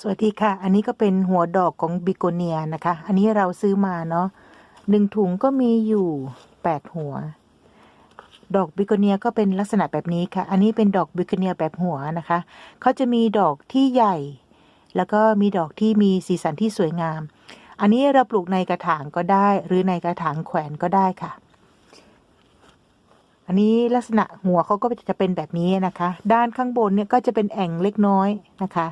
สวัสดีค่ะ อันนี้ก็เป็นหัวดอกของบิโกเนียนะคะ อันนี้เราซื้อมาเนาะหนึ่งถุงก็มีอยู่แปดหัว ดอกบิโกเนียก็เป็นลักษณะแบบนี้ค่ะ อันนี้เป็นดอกบิโกเนียแบบหัวนะคะเขาจะมีดอกที่ใหญ่ แล้วก็มีดอกที่มีสีสันที่สวยงาม อันนี้เราปลูกในกระถางก็ได้ หรือในกระถางแขวนก็ได้ค่ะ อันนี้ลักษณะหัวเขาก็จะเป็นแบบนี้นะคะ ด้านข้างบนเนี่ยก็จะเป็นแอ่งเล็กน้อยนะคะ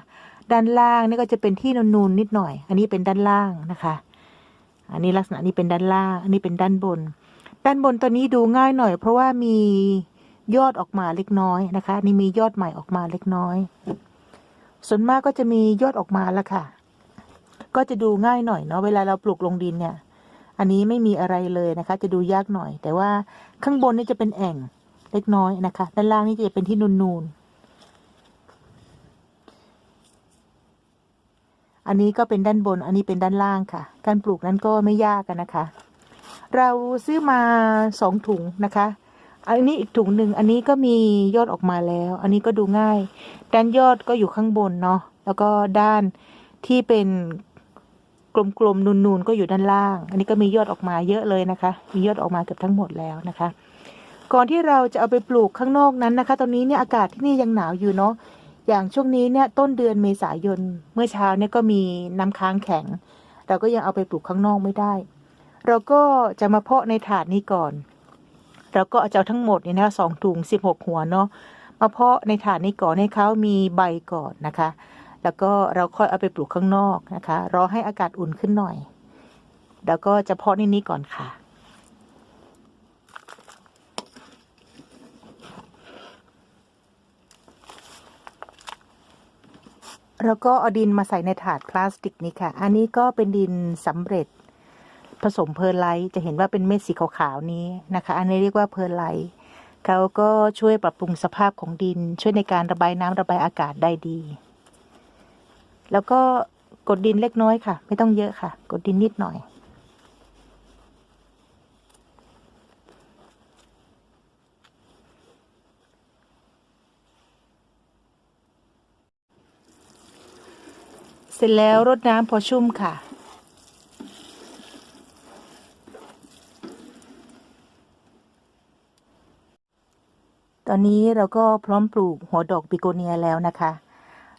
ด้านล่างนี่ก็จะเป็นที่นูนๆนิดหน่อย อันนี้เป็นด้านล่างนะคะ อันนี้ลักษณะนี้เป็นด้านล่าง อันนี้เป็นด้านบน ด้านบนตัวนี้ดูง่ายหน่อย เพราะว่ามียอดออกมาเล็กน้อยนะคะ นี่มียอดใหม่ออกมาเล็กน้อย ส่วนมากก็จะมียอดออกมาแล้วค่ะ ก็จะดูง่ายหน่อยเนาะ เวลาเราปลูกลงดินเนี่ย อันนี้ไม่มีอะไรเลยนะคะ จะดูยากหน่อย แต่ว่าข้างบนนี่จะเป็นแอ่งเล็กน้อยนะคะ ด้านล่างนี่จะเป็นที่นูนๆ อันนี้ก็เป็นด้านบน อันนี้เป็นด้านล่างค่ะ การปลูกนั้นก็ไม่ยากกันนะคะ เราซื้อมาสองถุงนะคะ อันนี้อีกถุงหนึ่ง อันนี้ก็มียอดออกมาแล้ว อันนี้ก็ดูง่าย ด้านยอดก็อยู่ข้างบนเนาะ แล้วก็ด้านที่เป็นกลมๆนูนๆก็อยู่ด้านล่าง อันนี้ก็มียอดออกมาเยอะเลยนะคะ มียอดออกมาเกือบทั้งหมดแล้วนะคะ ก่อนที่เราจะเอาไปปลูกข้างนอกนั้นนะคะ ตอนนี้เนี่ยอากาศที่นี่ยังหนาวอยู่เนาะ อย่างช่วงนี้เนี่ยต้นเดือนเมษายนเมื่อเช้าเนี่ยก็มีน้ำค้างแข็ง เราก็ยังเอาไปปลูกข้างนอกไม่ได้ เราก็จะมาเพาะในถาดนี้ก่อน เราก็เอาเจ้าทั้งหมดเนี่ยนะสองถุงสิบหกหัวเนาะมาเพาะในถาดนี้ก่อนให้เขามีใบก่อนนะคะ แล้วก็เราค่อยเอาไปปลูกข้างนอกนะคะ รอให้อากาศอุ่นขึ้นหน่อย แล้วก็จะเพาะในนี้ก่อนค่ะ แล้วก็เอาดินมาใส่ในถาดพลาสติกนี้ค่ะ อันนี้ก็เป็นดินสำเร็จ ผสมเพอร์ไลท์จะเห็นว่าเป็นเม็ดสีขาวๆนี้นะคะ อันนี้เรียกว่าเพอร์ไลท์เขาก็ช่วยปรับปรุงสภาพของดิน ช่วยในการระบายน้ำระบายอากาศได้ดี แล้วก็กดดินเล็กน้อยค่ะ ไม่ต้องเยอะค่ะ กดดินนิดหน่อย เสร็จแล้วรดน้ำพอชุ่มค่ะ ตอนนี้เราก็พร้อมปลูกหัวดอกบิโกเนียแล้วนะคะ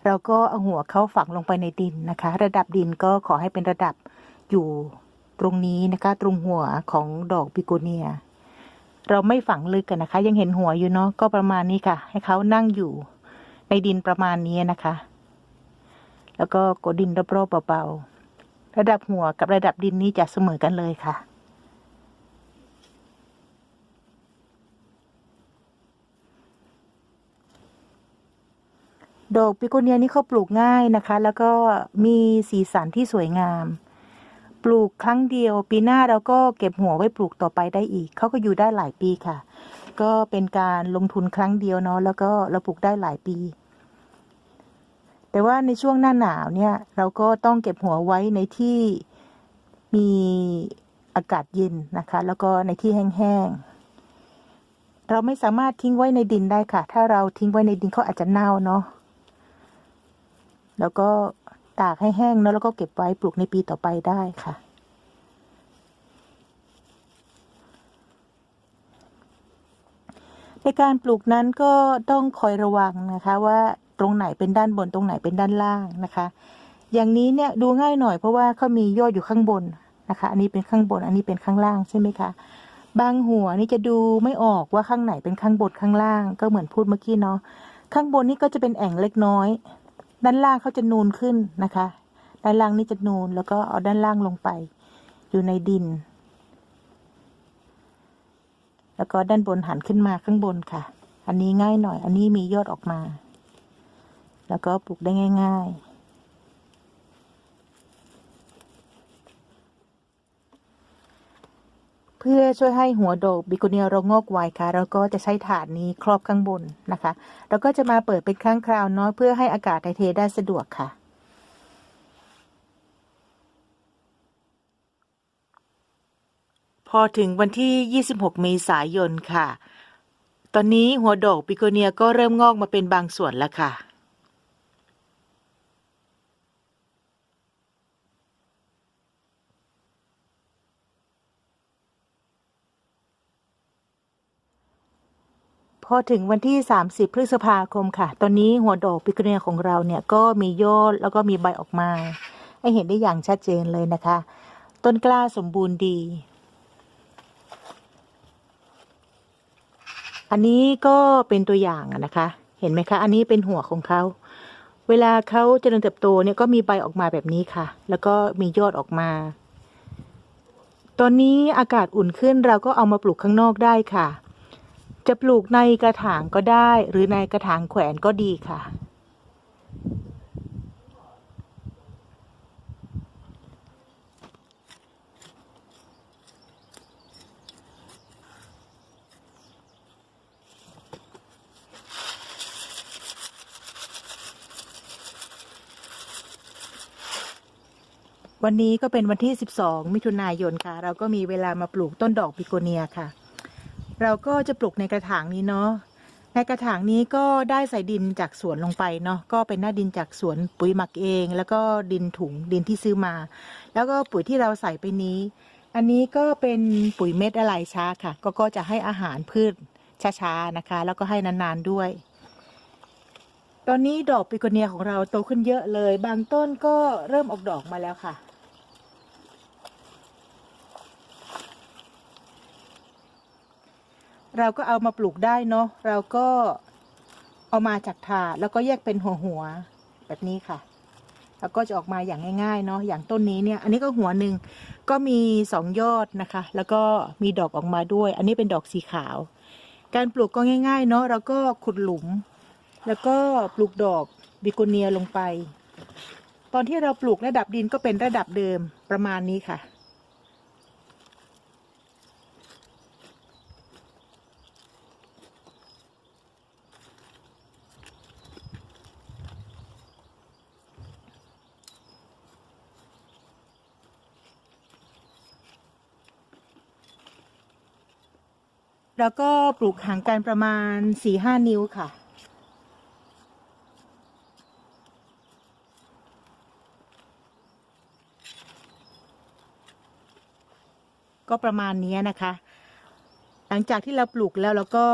เราก็เอาหัวเข้าฝังลงไปในดินนะคะ ระดับดินก็ขอให้เป็นระดับอยู่ตรงนี้นะคะ ตรงหัวของดอกบิโกเนีย เราไม่ฝังลึกกันนะคะ ยังเห็นหัวอยู่เนาะก็ประมาณนี้ค่ะ ให้เขานั่งอยู่ในดินประมาณนี้นะคะ แล้วก็กดดินรอบๆเบาๆ ระดับหัวกับระดับดินนี้จะเสมอกันเลยค่ะ ดอกปิโกเนียนี่เขาปลูกง่ายนะคะ แล้วก็มีสีสันที่สวยงาม ปลูกครั้งเดียว ปีหน้าเราก็เก็บหัวไว้ปลูกต่อไปได้อีก เขาก็อยู่ได้หลายปีค่ะ ก็เป็นการลงทุนครั้งเดียวเนาะ แล้วก็เราปลูกได้หลายปี แต่ว่าในช่วงหน้าหนาวเนี่ย เราก็ต้องเก็บหัวไว้ในที่มีอากาศเย็นนะคะ แล้วก็ในที่แห้งๆ เราไม่สามารถทิ้งไว้ในดินได้ค่ะ ถ้าเราทิ้งไว้ในดินเขาอาจจะเน่าเนาะ แล้วก็ตากให้แห้งเนาะแล้วก็เก็บไว้ปลูกในปีต่อไปได้ค่ะ ในการปลูกนั้นก็ต้องคอยระวังนะคะว่า ตรงไหนเป็นด้านบนตรงไหนเป็นด้านล่างนะคะ อย่างนี้เนี่ยดูง่ายหน่อยเพราะว่าเขามียอดอยู่ข้างบนนะคะ อันนี้เป็นข้างบน อันนี้เป็นข้างล่างใช่ไหมคะบางหัวนี่จะดูไม่ออกว่าข้างไหนเป็นข้างบนข้างล่าง ก็เหมือนพูดเมื่อกี้เนาะข้างบนนี่ก็จะเป็นแอ่งเล็กน้อย ด้านล่างเขาจะนูนขึ้นนะคะ ด้านล่างนี่จะนูนแล้วก็เอาด้านล่างลงไป อยู่ในดิน แล้วก็ด้านบนหันขึ้นมาข้างบนค่ะ อันนี้ง่ายหน่อย อันนี้มียอดออกมา แล้วก็ปลูกได้ง่ายๆเพื่อช่วยให้หัวโดกบิโกเนียเรางอกไวค่ะเราก็จะใช้ถาดนี้ครอบข้างบนนะคะ เราก็จะมาเปิดเป็นครั้งคราวเนาะเพื่อให้อากาศถ่ายเทได้สะดวกค่ะ พอถึงวันที่ 26 เมษายนค่ะ ตอนนี้หัวดอกบิโกเนียก็เริ่มงอกมาเป็นบางส่วนแล้วค่ะ พอถึงวันที่ 30 พฤษภาคมค่ะ ตอนนี้หัวดอกปิกเนียของเราเนี่ยก็มียอดแล้วก็มีใบออกมา ให้เห็นได้อย่างชัดเจนเลยนะคะ ต้นกล้าสมบูรณ์ดี อันนี้ก็เป็นตัวอย่างนะคะ เห็นไหมคะ อันนี้เป็นหัวของเขา เวลาเขาเจริญเติบโตเนี่ยก็มีใบออกมาแบบนี้ค่ะ แล้วก็มียอดออกมา ตอนนี้อากาศอุ่นขึ้นเราก็เอามาปลูกข้างนอกได้ค่ะ จะปลูกในกระถางก็ได้ หรือในกระถางแขวนก็ดีค่ะ วันนี้ก็เป็นวันที่ 12 มิถุนายนค่ะ เราก็มีเวลามาปลูกต้นดอกบิโกเนียค่ะ เราก็จะปลูกในกระถางนี้เนาะในกระถางนี้ก็ได้ใส่ดินจากสวนลงไปเนาะก็เป็นหน้าดินจากสวนปุ๋ยหมักเอง แล้วก็ดินถุงดินที่ซื้อมา แล้วก็ปุ๋ยที่เราใส่ไปนี้ อันนี้ก็เป็นปุ๋ยเม็ดอะไรช้าค่ะ ก็ก็จะให้อาหารพืชช้าๆนะคะ แล้วก็ให้นานๆด้วย ตอนนี้ดอกปิโกเนียของเราโตขึ้นเยอะเลย บางต้นก็เริ่มออกดอกมาแล้วค่ะ เราก็เอามาปลูกได้เนาะเราก็เอามาจากถาดแล้วก็แยกเป็นหัวหัวแบบนี้ค่ะ แล้วก็จะออกมาอย่างง่ายๆเนาะอย่างต้นนี้เนี่ย อันนี้ก็หัวหนึ่งก็มีสองยอดนะคะ แล้วก็มีดอกออกมาด้วย อันนี้เป็นดอกสีขาว การปลูกก็ง่าย ๆ เนาะเราก็ขุดหลุม แล้วก็ปลูกดอกบิโกเนียลงไป ตอนที่เราปลูกระดับดินก็เป็นระดับเดิมประมาณนี้ค่ะ แล้วก็ปลูกห่างกันประมาณสี่ห้านิ้วค่ะ ก็ประมาณนี้นะคะ หลังจากที่เราปลูกแล้วเราก็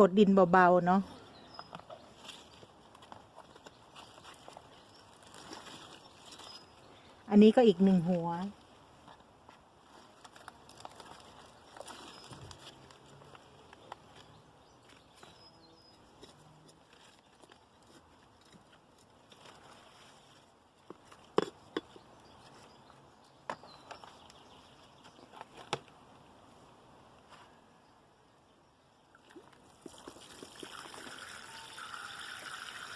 กดดินเบาๆเนาะอันนี้ก็อีกหนึ่งหัว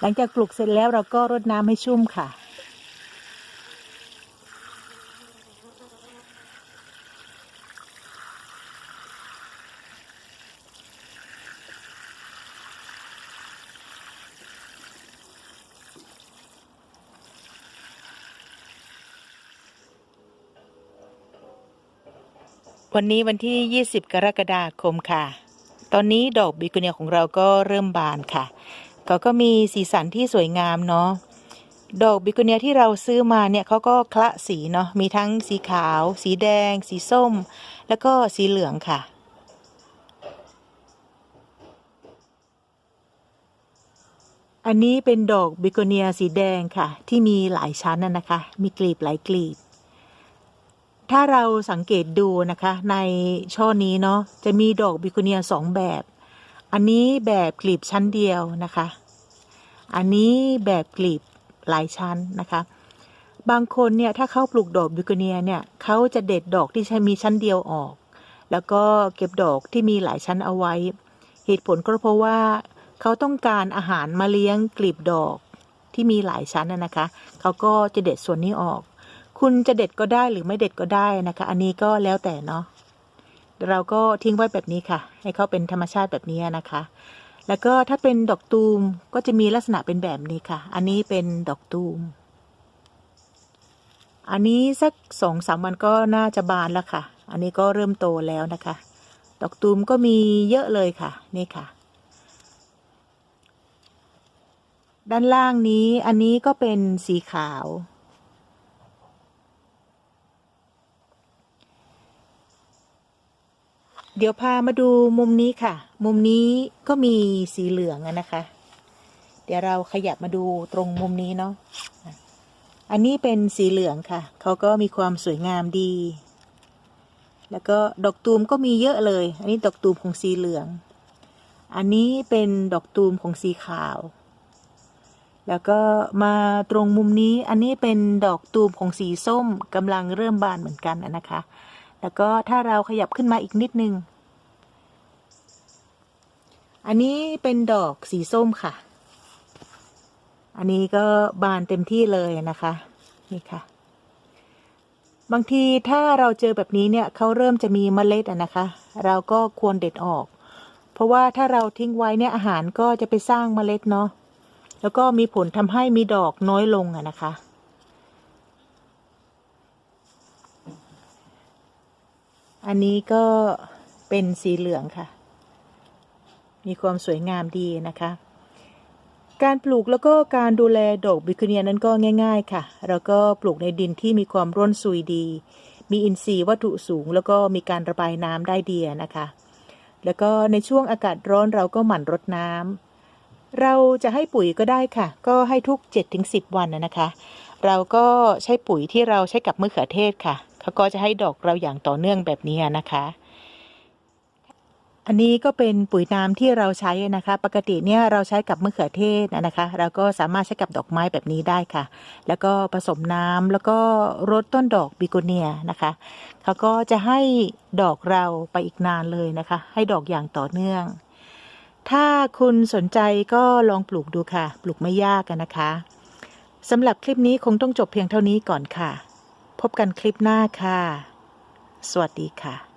หลังจากปลูกเสร็จแล้วเราก็รดน้ำให้ชุ่มค่ะ วันนี้วันที่ 20 กรกฎาคมค่ะ ตอนนี้ดอกบิโกเนียของเราก็เริ่มบานค่ะ ก็ก็มีสีสันที่สวยงามเนาะดอกบิโกเนียที่เราซื้อมาเนี่ยเขาก็คละสีเนาะมีทั้งสีขาว สีแดง สีส้ม แล้วก็สีเหลืองค่ะ อันนี้เป็นดอกบิโกเนียสีแดงค่ะ ที่มีหลายชั้นน่ะนะคะ มีกลีบหลายกลีบ ถ้าเราสังเกตดูนะคะในช่อนี้เนาะจะมีดอกบิโกเนียสองแบบ อันนี้แบบกลีบชั้นเดียวนะคะ อันนี้แบบกลีบหลายชั้นนะคะ บางคนเนี่ยถ้าเขาปลูกดอกบิโกเนียเนี่ยเขาจะเด็ดดอกที่ใช้มีชั้นเดียวออก แล้วก็เก็บดอกที่มีหลายชั้นเอาไว้ เหตุผลก็เพราะว่าเขาต้องการอาหารมาเลี้ยงกลีบดอกที่มีหลายชั้นนะคะ เขาก็จะเด็ดส่วนนี้ออก คุณจะเด็ดก็ได้หรือไม่เด็ดก็ได้นะคะ อันนี้ก็แล้วแต่เนาะ เราก็ทิ้งไว้แบบนี้ค่ะ ให้เขาเป็นธรรมชาติแบบนี้นะคะ แล้วก็ถ้าเป็นดอกตูมก็จะมีลักษณะเป็นแบบนี้ค่ะ อันนี้เป็นดอกตูม อันนี้สักสองสามวันก็น่าจะบานแล้วค่ะ อันนี้ก็เริ่มโตแล้วนะคะ ดอกตูมก็มีเยอะเลยค่ะ นี่ค่ะ ด้านล่างนี้อันนี้ก็เป็นสีขาว เดี๋ยวพามาดูมุมนี้ค่ะ มุมนี้ก็มีสีเหลืองนะคะ เดี๋ยวเราขยับมาดูตรงมุมนี้เนาะ อันนี้เป็นสีเหลืองค่ะ เขาก็มีความสวยงามดี แล้วก็ดอกตูมก็มีเยอะเลย อันนี้ดอกตูมของสีเหลือง อันนี้เป็นดอกตูมของสีขาว แล้วก็มาตรงมุมนี้ อันนี้เป็นดอกตูมของสีส้มกำลังเริ่มบานเหมือนกันนะคะแล้วก็ถ้าเราขยับขึ้นมาอีกนิดนึง อันนี้เป็นดอกสีส้มค่ะ อันนี้ก็บานเต็มที่เลยนะคะ นี่ค่ะ บางทีถ้าเราเจอแบบนี้เนี่ยเขาเริ่มจะมีเมล็ดอะนะคะ เราก็ควรเด็ดออก เพราะว่าถ้าเราทิ้งไว้เนี่ยอาหารก็จะไปสร้างเมล็ดเนาะ แล้วก็มีผลทำให้มีดอกน้อยลงอะนะคะอันนี้ก็เป็นสีเหลืองค่ะ มีความสวยงามดีนะคะ การปลูกแล้วก็การดูแลดอกบิคเนียนั้นก็ง่าย ๆค่ะ แล้วก็ปลูกในดินที่มีความร่วนซุยดี มีอินทรีย์วัตถุสูง แล้วก็มีการระบายน้ำได้ดีนะคะ แล้วก็ในช่วงอากาศร้อนเราก็หมั่นรดน้ำเราจะให้ปุ๋ยก็ได้ค่ะ ก็ให้ทุก 7-10 วันนะนะคะ เราก็ใช้ปุ๋ยที่เราใช้กับมะเขือเทศค่ะเขาก็จะให้ดอกเราอย่างต่อเนื่องแบบนี้นะคะ อันนี้ก็เป็นปุ๋ยน้ำที่เราใช้นะคะ ปกติเนี่ยเราใช้กับมะเขือเทศนะคะเราก็สามารถใช้กับดอกไม้แบบนี้ได้ค่ะ แล้วก็ผสมน้ำแล้วก็รดต้นดอกบิโกเนียนะคะเขาก็จะให้ดอกเราไปอีกนานเลยนะคะ ให้ดอกอย่างต่อเนื่อง ถ้าคุณสนใจก็ลองปลูกดูค่ะ ปลูกไม่ยากกันนะคะสำหรับคลิปนี้คงต้องจบเพียงเท่านี้ก่อนค่ะ พบกันคลิปหน้าค่ะ สวัสดีค่ะ